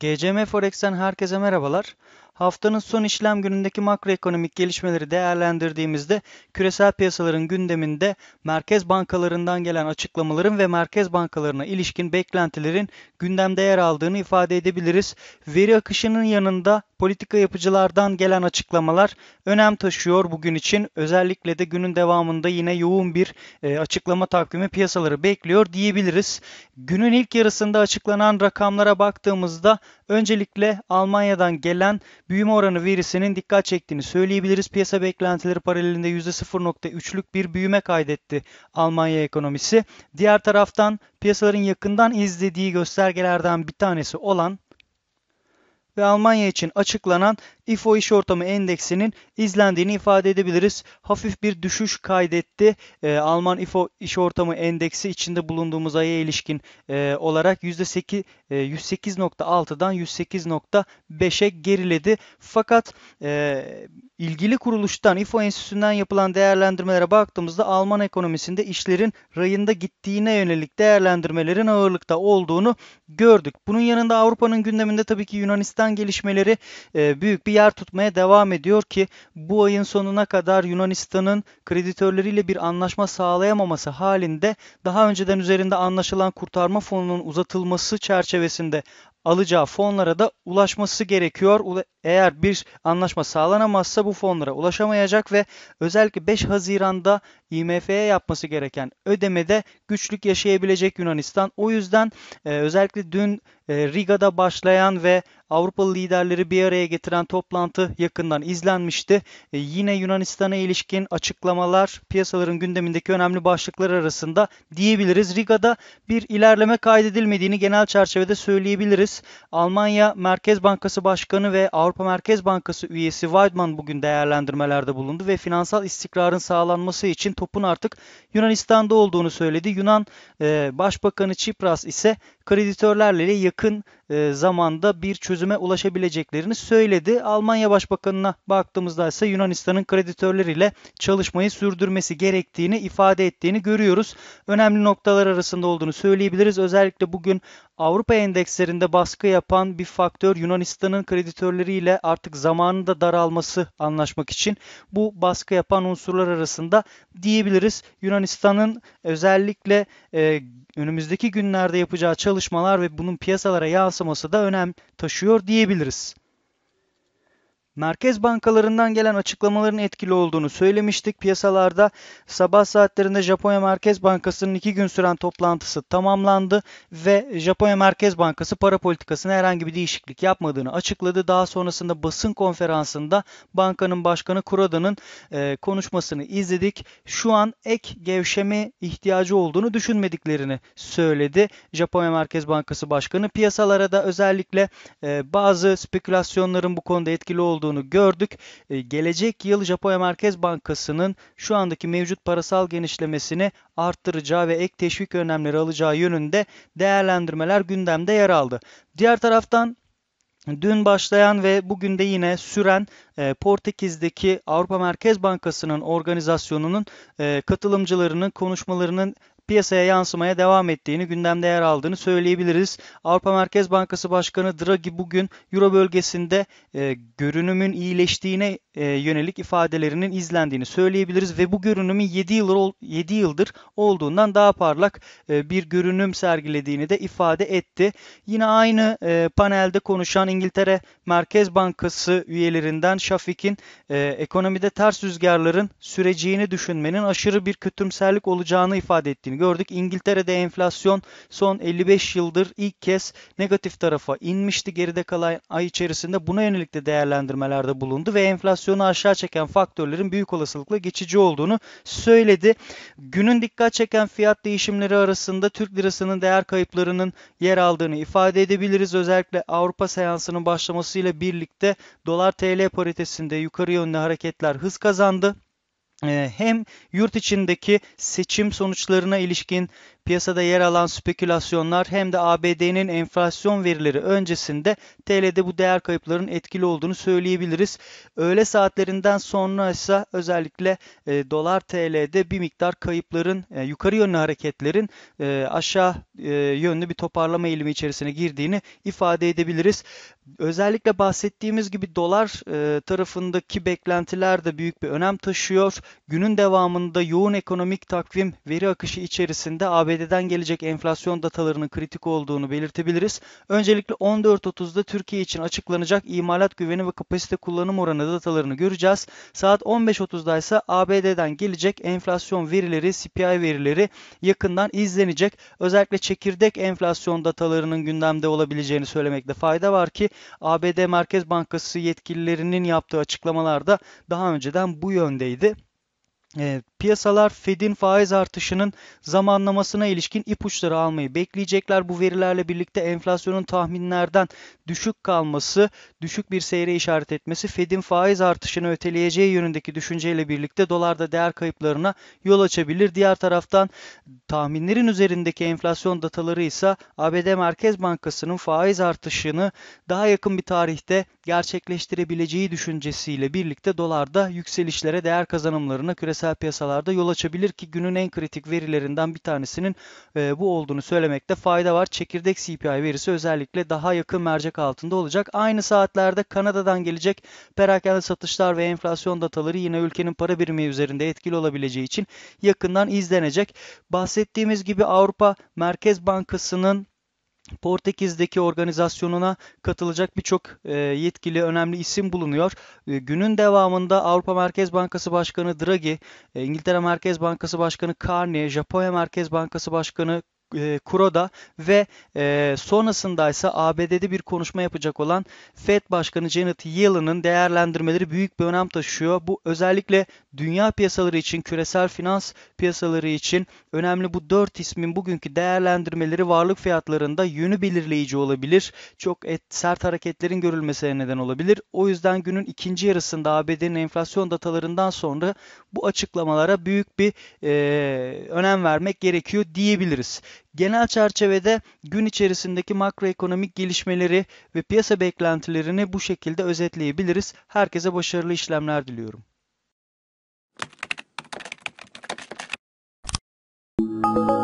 GCM Forex'ten herkese merhabalar. Haftanın son işlem günündeki makroekonomik gelişmeleri değerlendirdiğimizde küresel piyasaların gündeminde merkez bankalarından gelen açıklamaların ve merkez bankalarına ilişkin beklentilerin gündemde yer aldığını ifade edebiliriz. Veri akışının yanında politika yapıcılardan gelen açıklamalar önem taşıyor bugün için. Özellikle de günün devamında yine yoğun bir e, açıklama takvimi piyasaları bekliyor diyebiliriz. Günün ilk yarısında açıklanan rakamlara baktığımızda öncelikle Almanya'dan gelen büyüme oranı verisinin dikkat çektiğini söyleyebiliriz. Piyasa beklentileri paralelinde %0.3'lük bir büyüme kaydetti Almanya ekonomisi. Diğer taraftan piyasaların yakından izlediği göstergelerden bir tanesi olan ve Almanya için açıklanan İFO iş ortamı endeksinin izlendiğini ifade edebiliriz. Hafif bir düşüş kaydetti. E, Alman İFO iş ortamı endeksi içinde bulunduğumuz aya ilişkin e, olarak %8 e, 108.6'dan 108.5'e geriledi. Fakat e, ilgili kuruluştan İFO Enstitüsü'nden yapılan değerlendirmelere baktığımızda Alman ekonomisinde işlerin rayında gittiğine yönelik değerlendirmelerin ağırlıkta olduğunu gördük. Bunun yanında Avrupa'nın gündeminde tabii ki Yunanistan gelişmeleri e, büyük bir yer tutmaya devam ediyor ki bu ayın sonuna kadar Yunanistan'ın kreditörleriyle bir anlaşma sağlayamaması halinde daha önceden üzerinde anlaşılan kurtarma fonunun uzatılması çerçevesinde alacağı fonlara da ulaşması gerekiyor. Eğer bir anlaşma sağlanamazsa bu fonlara ulaşamayacak ve özellikle 5 Haziran'da IMF'ye yapması gereken ödemede güçlük yaşayabilecek Yunanistan. O yüzden e, özellikle dün e, Riga'da başlayan ve Avrupalı liderleri bir araya getiren toplantı yakından izlenmişti. E, yine Yunanistan'a ilişkin açıklamalar piyasaların gündemindeki önemli başlıklar arasında diyebiliriz. Riga'da bir ilerleme kaydedilmediğini genel çerçevede söyleyebiliriz. Almanya Merkez Bankası Başkanı ve Avrupa Merkez Bankası üyesi Weidmann bugün değerlendirmelerde bulundu ve finansal istikrarın sağlanması için topun artık Yunanistan'da olduğunu söyledi. Yunan e, Başbakanı Çipras ise kreditörlerle yakın zamanda bir çözüme ulaşabileceklerini söyledi. Almanya Başbakanı'na baktığımızda ise Yunanistan'ın kreditörleriyle çalışmayı sürdürmesi gerektiğini ifade ettiğini görüyoruz. Önemli noktalar arasında olduğunu söyleyebiliriz. Özellikle bugün Avrupa endekslerinde baskı yapan bir faktör Yunanistan'ın kreditörleriyle artık zamanında daralması anlaşmak için bu baskı yapan unsurlar arasında diyebiliriz. Yunanistan'ın özellikle e, önümüzdeki günlerde yapacağı çalışmalar ve bunun piyasalara yansıması da önem taşıyor diyebiliriz. Merkez bankalarından gelen açıklamaların etkili olduğunu söylemiştik. Piyasalarda sabah saatlerinde Japonya Merkez Bankası'nın iki gün süren toplantısı tamamlandı ve Japonya Merkez Bankası para politikasına herhangi bir değişiklik yapmadığını açıkladı. Daha sonrasında basın konferansında bankanın başkanı Kurada'nın e, konuşmasını izledik. Şu an ek gevşeme ihtiyacı olduğunu düşünmediklerini söyledi. Japonya Merkez Bankası Başkanı piyasalara da özellikle e, bazı spekülasyonların bu konuda etkili olduğunu olduğunu gördük. E, gelecek yıl Japonya Merkez Bankası'nın şu andaki mevcut parasal genişlemesini arttıracağı ve ek teşvik önlemleri alacağı yönünde değerlendirmeler gündemde yer aldı. Diğer taraftan Dün başlayan ve bugün de yine süren e, Portekiz'deki Avrupa Merkez Bankası'nın organizasyonunun e, katılımcılarının konuşmalarının piyasaya yansımaya devam ettiğini, gündemde yer aldığını söyleyebiliriz. Avrupa Merkez Bankası Başkanı Draghi bugün Euro bölgesinde e, görünümün iyileştiğine e, yönelik ifadelerinin izlendiğini söyleyebiliriz ve bu görünümün 7 yıldır 7 yıldır olduğundan daha parlak e, bir görünüm sergilediğini de ifade etti. Yine aynı e, panelde konuşan İngiltere Merkez Bankası üyelerinden Şafik'in e, ekonomide ters rüzgarların süreceğini düşünmenin aşırı bir kötümserlik olacağını ifade ettiğini gördük. İngiltere'de enflasyon son 55 yıldır ilk kez negatif tarafa inmişti. Geride kalan ay içerisinde buna yönelik de değerlendirmelerde bulundu ve enflasyonu aşağı çeken faktörlerin büyük olasılıkla geçici olduğunu söyledi. Günün dikkat çeken fiyat değişimleri arasında Türk lirasının değer kayıplarının yer aldığını ifade edebiliriz. Özellikle Avrupa seansının başlamasıyla birlikte dolar TL paritesinde yukarı yönlü hareketler hız kazandı. E, hem yurt içindeki seçim sonuçlarına ilişkin piyasada yer alan spekülasyonlar hem de ABD'nin enflasyon verileri öncesinde TL'de bu değer kayıplarının etkili olduğunu söyleyebiliriz. Öğle saatlerinden sonra ise özellikle e, dolar TL'de bir miktar kayıpların e, yukarı yönlü hareketlerin e, aşağı e, yönlü bir toparlama eğilimi içerisine girdiğini ifade edebiliriz. Özellikle bahsettiğimiz gibi dolar e, tarafındaki beklentiler de büyük bir önem taşıyor. Günün devamında yoğun ekonomik takvim veri akışı içerisinde ABD'den gelecek enflasyon datalarının kritik olduğunu belirtebiliriz. Öncelikle 14.30'da Türkiye için açıklanacak imalat güveni ve kapasite kullanım oranı datalarını göreceğiz. Saat 15.30'da ise ABD'den gelecek enflasyon verileri, CPI verileri yakından izlenecek. Özellikle çekirdek enflasyon datalarının gündemde olabileceğini söylemekte fayda var ki ABD Merkez Bankası yetkililerinin yaptığı açıklamalarda daha önceden bu yöndeydi. E, piyasalar Fed'in faiz artışının zamanlamasına ilişkin ipuçları almayı bekleyecekler. Bu verilerle birlikte enflasyonun tahminlerden düşük kalması, düşük bir seyre işaret etmesi Fed'in faiz artışını öteleyeceği yönündeki düşünceyle birlikte dolarda değer kayıplarına yol açabilir. Diğer taraftan tahminlerin üzerindeki enflasyon dataları ise ABD Merkez Bankası'nın faiz artışını daha yakın bir tarihte gerçekleştirebileceği düşüncesiyle birlikte dolarda yükselişlere, değer kazanımlarına küresel piyasalarda yol açabilir ki günün en kritik verilerinden bir tanesinin e, bu olduğunu söylemekte fayda var. Çekirdek CPI verisi özellikle daha yakın mercek altında olacak. Aynı saatlerde Kanada'dan gelecek perakende satışlar ve enflasyon dataları yine ülkenin para birimi üzerinde etkili olabileceği için yakından izlenecek. Bahsettiğimiz gibi Avrupa Merkez Bankası'nın Portekiz'deki organizasyonuna katılacak birçok e, yetkili önemli isim bulunuyor. E, günün devamında Avrupa Merkez Bankası Başkanı Draghi, e, İngiltere Merkez Bankası Başkanı Carney, Japonya Merkez Bankası Başkanı Kuroda ve sonrasında ise ABD'de bir konuşma yapacak olan Fed Başkanı Janet Yellen'ın değerlendirmeleri büyük bir önem taşıyor. Bu özellikle dünya piyasaları için, küresel finans piyasaları için önemli bu dört ismin bugünkü değerlendirmeleri varlık fiyatlarında yönü belirleyici olabilir. Çok et, sert hareketlerin görülmesine neden olabilir. O yüzden günün ikinci yarısında ABD'nin enflasyon datalarından sonra bu açıklamalara büyük bir e, önem vermek gerekiyor diyebiliriz. Genel çerçevede gün içerisindeki makroekonomik gelişmeleri ve piyasa beklentilerini bu şekilde özetleyebiliriz. Herkese başarılı işlemler diliyorum. Thank you.